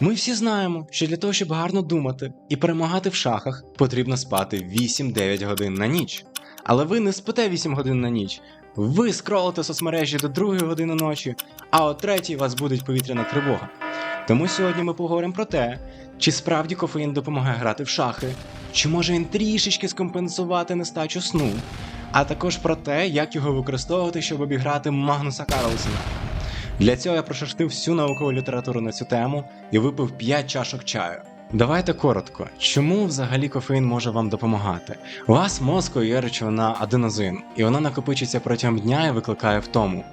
Ми всі знаємо, що для того, щоб гарно думати і перемагати в шахах, потрібно спати 8-9 годин на ніч. Але ви не спите 8 годин на ніч. Ви скролите соцмережі до 2 години ночі, а о 3 вас буде повітряна тривога. Тому сьогодні ми поговоримо про те, чи справді кофеїн допомагає грати в шахи, чи може він трішечки скомпенсувати нестачу сну, а також про те, як його використовувати, щоб обіграти Магнуса Карлсена. Для цього я прошерстив всю наукову літературу на цю тему і випив 5 чашок чаю. Давайте коротко, чому взагалі кофеїн може вам допомагати? У вас мозку є речовина аденозин, і вона накопичується протягом дня і викликає втому.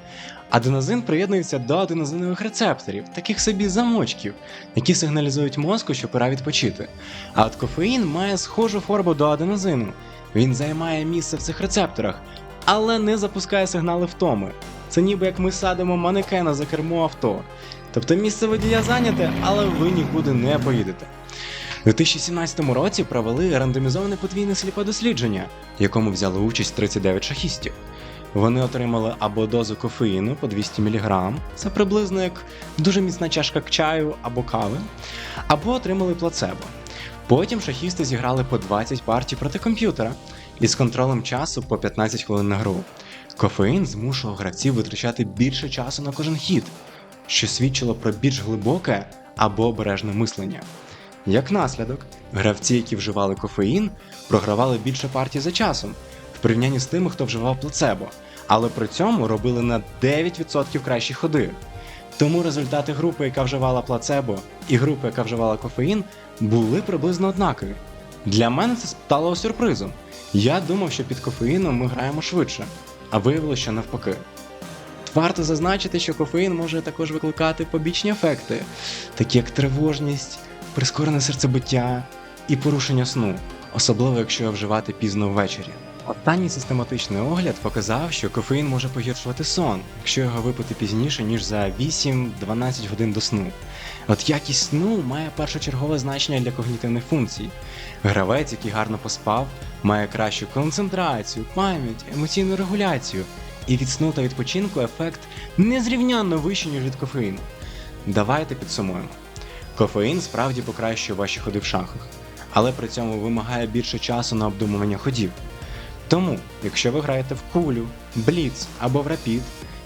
Аденозин приєднується до аденозинових рецепторів, таких собі замочків, які сигналізують мозку, що пора відпочити. А от кофеїн має схожу форму до аденозину. Він займає місце в цих рецепторах, але не запускає сигнали втоми. Це ніби як ми садимо манекена за кермо авто. Тобто місце водія зайняте, але ви нікуди не поїдете. У 2017 році провели рандомізоване подвійне сліпе дослідження, в якому взяли участь 39 шахістів. Вони отримали або дозу кофеїну по 200 мг, це приблизно як дуже міцна чашка чаю або кави, або отримали плацебо. Потім шахісти зіграли по 20 партій проти комп'ютера із контролем часу по 15 хвилин на гру. Кофеїн змушував гравців витрачати більше часу на кожен хід, що свідчило про більш глибоке або обережне мислення. Як наслідок, гравці, які вживали кофеїн, програвали більше партій за часом в порівнянні з тими, хто вживав плацебо, але при цьому робили на 9% кращі ходи. Тому результати групи, яка вживала плацебо, і групи, яка вживала кофеїн, були приблизно однакові. Для мене це стало сюрпризом. Я думав, що під кофеїном ми граємо швидше, а виявилося, що навпаки. Варто зазначити, що кофеїн може також викликати побічні ефекти, такі як тривожність, прискорене серцебиття і порушення сну, особливо якщо вживати пізно ввечері. Останній систематичний огляд показав, що кофеїн може погіршувати сон, якщо його випити пізніше, ніж за 8-12 годин до сну. От якість сну має першочергове значення для когнітивних функцій. Гравець, який гарно поспав, має кращу концентрацію, пам'ять, емоційну регуляцію, і від сну та відпочинку ефект незрівнянно вищий, ніж від кофеїну. Давайте підсумуємо. Кофеїн справді покращує ваші ходи в шахах, але при цьому вимагає більше часу на обдумування ходів. Тому, якщо ви граєте в кулю, бліц або в рапід,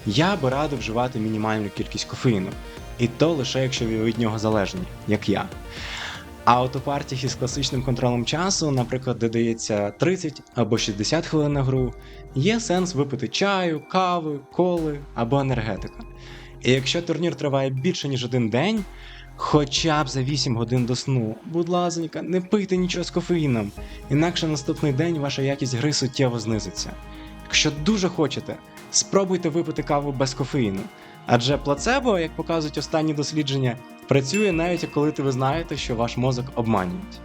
я би радив вживати мінімальну кількість кофеїну, і то лише якщо ви від нього залежні, як я. А от у партіях із класичним контролем часу, наприклад, де дається 30 або 60 хвилин на гру, є сенс випити чаю, кави, коли або енергетика. І якщо турнір триває більше ніж один день, хоча б за 8 годин до сну, будь ласка, не пийте нічого з кофеїном, інакше наступний день ваша якість гри суттєво знизиться. Якщо дуже хочете, спробуйте випити каву без кофеїну. Адже плацебо, як показують останні дослідження, працює навіть коли ви знаєте, що ваш мозок обманюють.